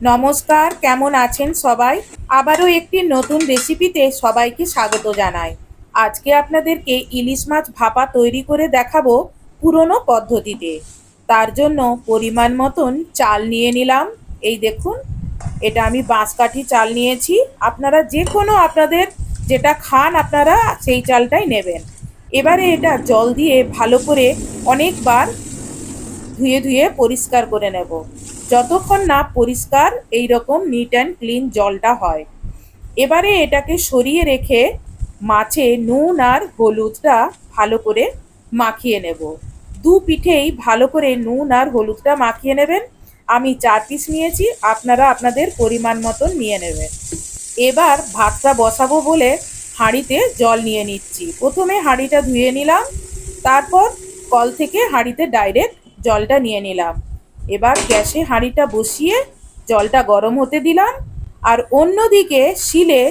নমস্কার, কেমন আছেন সবাই? আবারও একটি নতুন রেসিপিতে সবাইকে স্বাগত জানাই। আজকে আপনাদেরকে ইলিশ মাছ ভাপা তৈরি করে দেখাবো পুরনো পদ্ধতিতে। তার জন্য পরিমাণ মতন চাল নিয়ে নিলাম। এই দেখুন, এটা আমি বাঁশকাঠি চাল নিয়েছি। আপনারা যে কোনো আপনাদের যেটা খান আপনারা সেই চালটাই নেবেন। এবারে এটা জল দিয়ে ভালো করে অনেকবার ধুয়ে ধুয়ে পরিষ্কার করে নেব। যতক্ষণ না পরিষ্কার এই রকম নিট অ্যান্ড ক্লিন জলটা হয়। এবারে এটাকে সরিয়ে রেখে মাছে নুন আর হলুদটা ভালো করে মাখিয়ে নেব। দু পিঠেই ভালো করে নুন আর হলুদটা মাখিয়ে নেবেন। আমি চার পিস নিয়েছি, আপনারা আপনাদের পরিমাণ মতন নিয়ে নেবেন। এবার ভাতটা বসাবো বলে হাঁড়িতে জল নিয়ে নিচ্ছি। প্রথমে হাঁড়িটা ধুয়ে নিলাম, তারপর কল থেকে হাঁড়িতে ডাইরেক্ট জলটা নিয়ে নিলাম। এবার গ্যাসে হাঁড়িটা বসিয়ে জলটা গরম হতে দিলাম। আর অন্যদিকে শিলে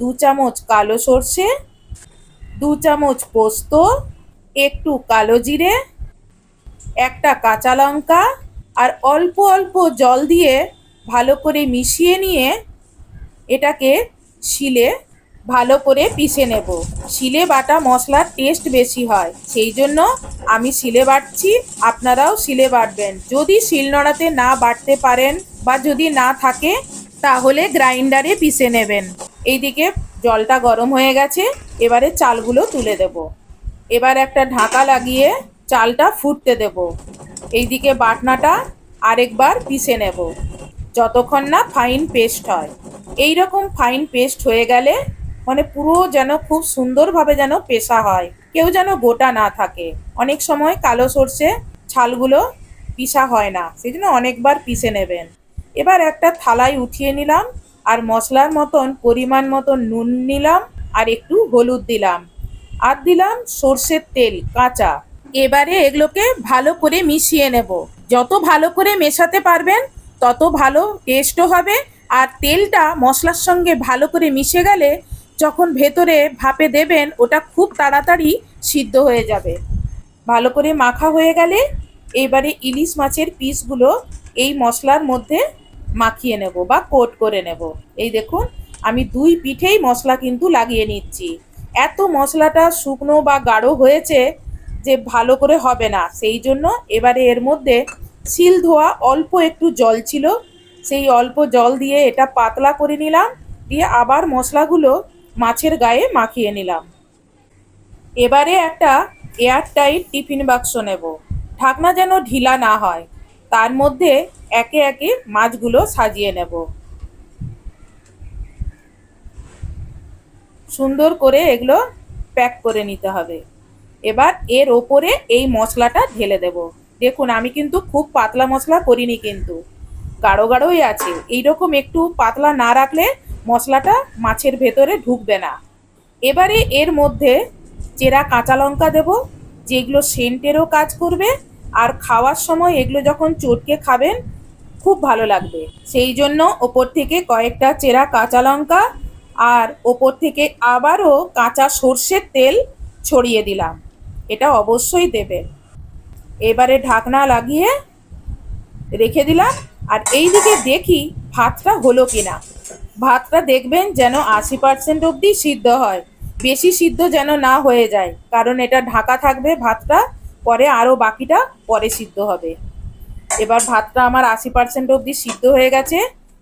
দু চামচ কালো সর্ষে, দু চামচ পোস্ত, একটু কালো জিরে, একটা কাঁচা লঙ্কা, আর অল্প অল্প জল দিয়ে ভালো করে মিশিয়ে নিয়ে এটাকে শিলে ভালো করে পিষে নেব। শিলে বাটা মশলার টেস্ট বেশি হয়। সেই জন্য আমি শিলে বাটছি, আপনারাও শিলে বাটবেন। যদি শিলনোড়াতে না বাটতে পারেন বা যদি না থাকে, তাহলে গ্রাইন্ডারে পিষে নেবেন। এইদিকে জলটা গরম হয়ে গেছে, এবারে চালগুলো তুলে দেব। এবার একটা ঢাকা লাগিয়ে চালটা ফুটতে দেব। এইদিকে বাটনাটা আরেকবার পিষে নেব। যতক্ষণ না ফাইন পেস্ট হয়। এই রকম ফাইন পেস্ট হয়ে গেলে মানে পুরো যেন খুব সুন্দরভাবে যেন পেশা হয়। কেউ যেন গোটা না থাকে। অনেক সময় কালো সর্ষে ছালগুলো পিসা হয় না সেই জন্য অনেকবার পিষে নেবেন। এবার একটা থালায় উঠিয়ে নিলাম, আর মশলার মতন, পরিমাণ মতন নুন নিলাম, আর একটু হলুদ দিলাম। আর দিলাম সর্ষের তেল, কাঁচা। এবারে এগুলোকে ভালো করে মিশিয়ে নেব। যত ভালো করে মেশাতে পারবেন, তত ভালো টেস্টও হবে। আর তেলটা মশলার সঙ্গে ভালো করে মিশে গেলে যখন ভেতরে ভাপে দেবেন, ওটা খুব তাড়াতাড়ি সিদ্ধ হয়ে যাবে। ভালো করে মাখা হয়ে গেলে এবারে ইলিশ মাছের পিসগুলো এই মশলার মধ্যে মাখিয়ে নেব বা কোট করে নেব। এই দেখুন, আমি দুই পিঠেই মশলা কিন্তু লাগিয়ে নিচ্ছি। এত মশলাটা শুকনো বা গাঢ় হয়েছে যে ভালো করে হবে না। সেই জন্য এবারে এর মধ্যে শিল ধোয়া অল্প একটু জল ছিল। সেই অল্প জল দিয়ে এটা পাতলা করে নিলাম। দিয়ে আবার মশলাগুলো মাছের গায়ে মাখিয়ে নিলাম। এবারে একটা এয়ার টাইট টিফিন বাক্স নেব। ঢাকনা যেন ঢিলা না হয়, তার মধ্যে একে একে মাছগুলো সাজিয়ে নেব। সুন্দর করে এগুলো প্যাক করে নিতে হবে। এবার এর ওপরে এই মশলাটা ঢেলে দেব। দেখুন, আমি কিন্তু খুব পাতলা মশলা করিনি কিন্তু। গাঢ় গাঢ়ই আছে। এইরকম একটু পাতলা না রাখলে মশলাটা মাছের ভেতরে ঢুকবে না। এবারে এর মধ্যে চেরা কাঁচা লঙ্কা দেব, যেগুলো সেন্টেরও কাজ করবে, আর খাওয়ার সময় এগুলো যখন চটকে খাবেন, খুব ভালো লাগবে। সেই জন্য ওপর থেকে কয়েকটা চেরা কাঁচা লঙ্কা আর ওপর থেকে আবারও কাঁচা সর্ষের তেল ছড়িয়ে দিলাম। এটা অবশ্যই দেবে এবারে ঢাকনা লাগিয়ে রেখে দিলাম, আর এই দিকে দেখি ভাতটা হলো কিনা। ভাতটা দেখবেন যেন আশি পার্সেন্ট অবধি সিদ্ধ হয়। বেশি সিদ্ধ যেন না হয়ে যায়, কারণ এটা ঢাকা থাকবে ভাতটা, পরে আরও বাকিটা পরে সিদ্ধ হবে। এবার ভাতটা আমার আশি পার্সেন্ট অবধি সিদ্ধ হয়ে গেছে।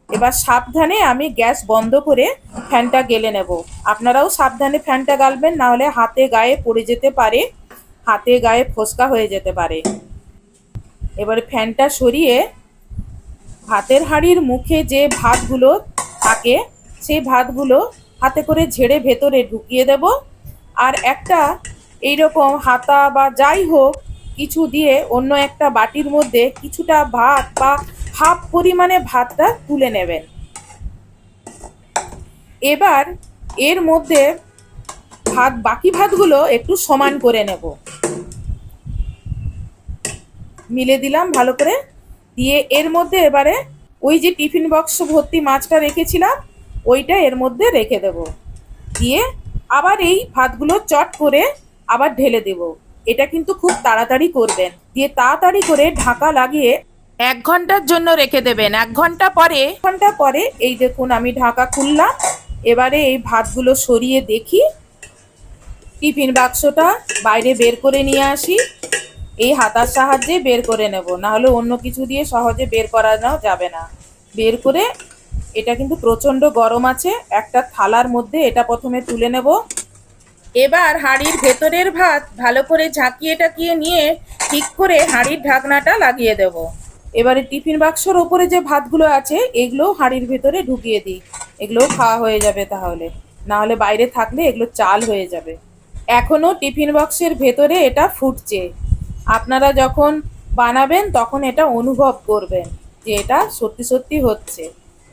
এবার সাবধানে আমি গ্যাস বন্ধ করে ফ্যানটা গেলে নেব। আপনারাও সাবধানে ফ্যানটা গালবেন নাহলে হাতে গায়ে পড়ে যেতে পারে, হাতে গায়ে ফোসকা হয়ে যেতে পারে। এবারে ফ্যানটা সরিয়ে ভাতের হাঁড়ির মুখে যে ভাতগুলো থাকে, সেই ভাতগুলো হাতে করে ঝেড়ে ভেতরে ঢুকিয়ে দেব। আর একটা এইরকম হাতা বা যাই হোক, কিছু দিয়ে অন্য একটা বাটির মধ্যে কিছুটা ভাত বা হাফ পরিমাণে ভাতটা তুলে নেবেন। এবার এর মধ্যে ভাত, বাকি ভাতগুলো একটু সমান করে নেব। মিলে দিলাম ভালো করে। দিয়ে এর মধ্যে এবারে ওই যে টিফিন বক্স ভর্তি মাছটা রেখেছিলাম, ওইটা এর মধ্যে রেখে দেব। দিয়ে আবার এই ভাতগুলো চট করে আবার ঢেলে দেব। এটা কিন্তু খুব তাড়াতাড়ি করবেন। দিয়ে তাড়াতাড়ি করে ঢাকা লাগিয়ে এক ঘণ্টার জন্য রেখে দেবেন। এক ঘণ্টা পরে ঘণ্টা পরে এই দেখুন আমি ঢাকা খুললাম। এবারে এই ভাতগুলো সরিয়ে দেখি। টিফিন বাক্সটা বাইরে বের করে নিয়ে আসি। এই হাতার সাহায্যে বের করে নেব। না হলে অন্য কিছু দিয়ে সহজে বের করানো যাবে না। বের করে এটা কিন্তু প্রচণ্ড গরম আছে, একটা থালার মধ্যে এটা প্রথমে তুলে নেব। এবার হাঁড়ির ভেতরের ভাত ভালো করে ঝাঁকিয়ে টাকিয়ে নিয়ে ঠিক করে হাঁড়ির ঢাকনাটা লাগিয়ে দেব। এবারে টিফিন বাক্সর ওপরে যে ভাতগুলো আছে এগুলোও হাঁড়ির ভেতরে ঢুকিয়ে দিই। এগুলোও খাওয়া হয়ে যাবে তাহলে। না হলে বাইরে থাকলে এগুলো চাল হয়ে যাবে। এখনও টিফিন বক্সের ভেতরে এটা ফুটছে। আপনারা যখন বানাবেন, তখন এটা অনুভব করবেন যে এটা সত্যি সত্যি হচ্ছে।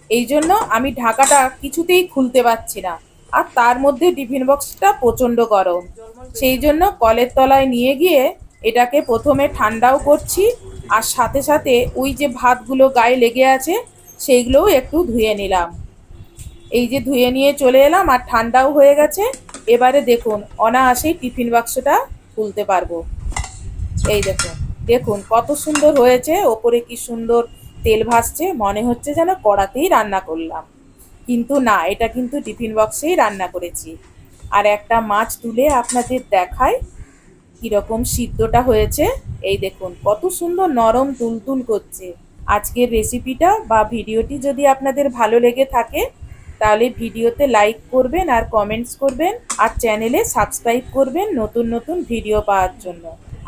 এই জন্য আমি ঢাকাটা কিছুতেই খুলতে পারছি না। আর তার মধ্যে টিফিন বক্সটা প্রচণ্ড গরম। সেই জন্য কলের তলায় নিয়ে গিয়ে এটাকে প্রথমে ঠান্ডাও করছি, আর সাথে সাথে ওই যে ভাতগুলো গায়ে লেগে আছে, সেইগুলোও একটু ধুয়ে নিলাম। এই যে ধুয়ে নিয়ে চলে এলাম, আর ঠান্ডাও হয়ে গেছে। এবারে দেখুন, অনায়াসেই টিফিন বাক্সটা খুলতে পারব। এই দেখুন দেখুন কত সুন্দর হয়েছে, ওপরে কি সুন্দর তেল ভাসছে, মনে হচ্ছে যেন কড়াতেই রান্না করলাম। কিন্তু না, এটা কিন্তু টিফিন বক্সেই রান্না করেছি। আর একটা মাছ তুলে আপনাদের দেখায় কীরকম সিদ্ধটা হয়েছে। এই দেখুন, কত সুন্দর নরম তুলতুল করছে। আজকের রেসিপিটা বা ভিডিওটি যদি আপনাদের ভালো লেগে থাকে, তাহলে ভিডিওতে লাইক করবেন আর কমেন্টস করবেন আর চ্যানেলে সাবস্ক্রাইব করবেন নতুন নতুন ভিডিও পাওয়ার জন্য।